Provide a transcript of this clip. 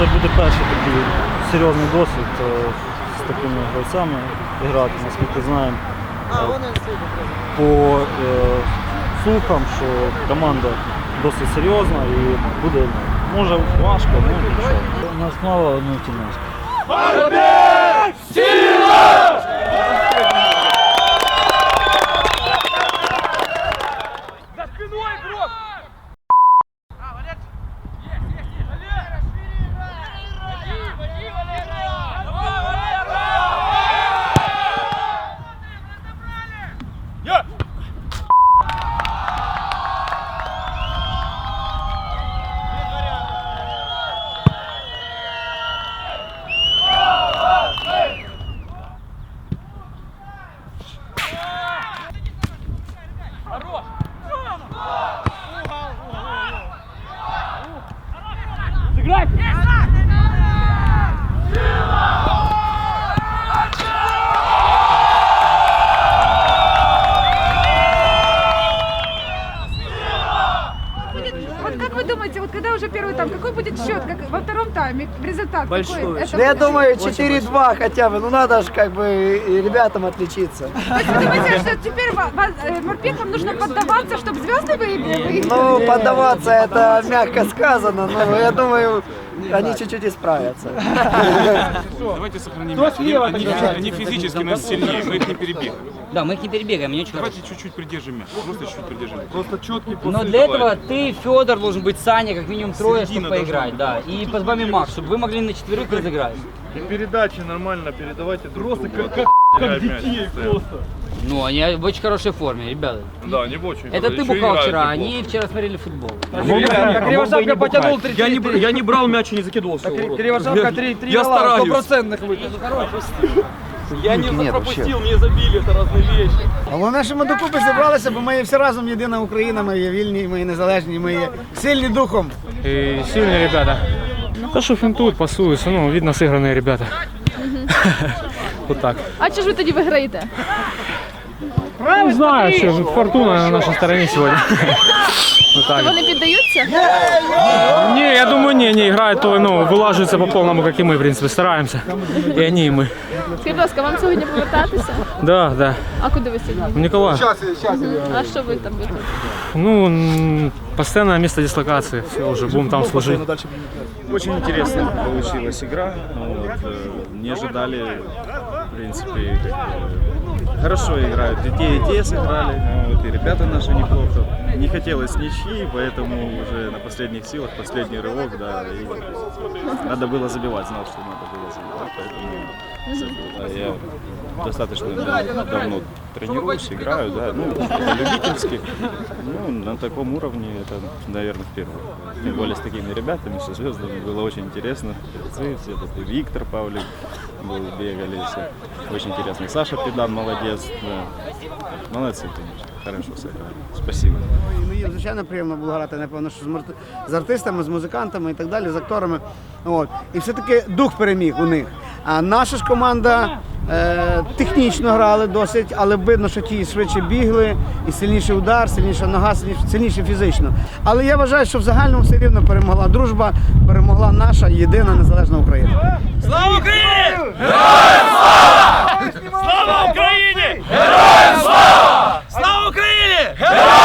це буде перший такий серйозний досвід е, з такими гравцями грати, наскільки знаємо. е, По е, слухам, що команда досить серйозна і буде, може важко, ну нічого. У нас мало одну тімнашку. Будет- Вот как вы думаете, вот когда уже первый тайм, какой будет счет, как во втором тайме, результат Большой. какой? Это Да я будет? думаю, 4-2 хотя бы. Ну надо же как бы и ребятам отличиться. То есть вы думаете, что теперь ва- ва- э, морпехам нужно поддаваться, чтобы звезды выиграли? Ну, поддаваться это мягко сказано, но я думаю, они чуть-чуть исправятся. Давайте сохраним мяч. Они, они фи- они физически нас сильнее, мы их не перебегаем. Да, мы их не перебегаем, они очень. Давайте чуть-чуть придержим мяч. Просто чуть-чуть придержим. Просто четкий Но для этого ты, Федор, должен быть Саня, как минимум трое, Середина чтобы поиграть, да. И под вами Макс, чтобы вы могли на четверых разыграть. Передачи нормально передавайте друг Просто другу. как, как детей Ну, они в очень хорошей форме, ребята. Да, не в очень. Это ты Еще бухал играют вчера, неплохо. они вчера смотрели футбол. Кривошапка потянул 3 я не, я не брал мяч и не закидывал все Кривошапка 3 3 Я стараюсь. Стопроцентных Я не пропустил, мне забили, это разные вещи. Головне, що ми докупи зібралися, бо ми є всі разом єдина Україна, ми є вільні, ми є незалежні, ми є сильні духом. И сильные ребята. Да что финтуют, пасуются, ну, видно, сыгранные ребята. Вот так. А чи ж ви тоді виграєте? Не знаю, что фортуна на нашей стороне сегодня. Вот так. Вони піддаються? Не, я думаю, не, не играют, то ну, вылаживаются по полному, как и мы, в принципе, стараемся. И они, и мы. Скажіть, будь ласка, вам сьогодні повертатися? Да, да. А куди ви сьогодні? Николай, А що ви там будете? ну, м, постоянное место дислокации. Все, уже будем там служить. Очень интересно получилась игра. Вот, э, не ожидали, в принципе, как бы, хорошо играют. И те, и те сыграли, вот, и ребята наши неплохо. Не хотелось ничьи, поэтому уже на последних силах, последний рывок, да, и надо было забивать, знал, что надо было забивать, поэтому забил. Я достаточно да- давно тренируюсь, играю, да, ну, это любительски. Ну, на таком уровне это, наверное, впервые. Тем более с такими ребятами, со звездами, было очень интересно. И Виктор Павлик бегали все. Очень интересно. Саша Педан молодец, да. Молодцы, конечно, хорошо сыграли. Спасибо. Ну, їм, звичайно, приємно було грати, напевно, що з, мар- з артистами, з музикантами і так далі, з акторами. От. І все-таки дух переміг у них. А наша ж команда е, технічно грали досить, але видно, що ті швидше бігли, і сильніший удар, сильніша нога, сильніше, сильніше фізично. Але я вважаю, що в загальному все рівно перемогла дружба, перемогла наша єдина незалежна Україна. Слава Україні! Слава! Слава Україні! Героям Hello!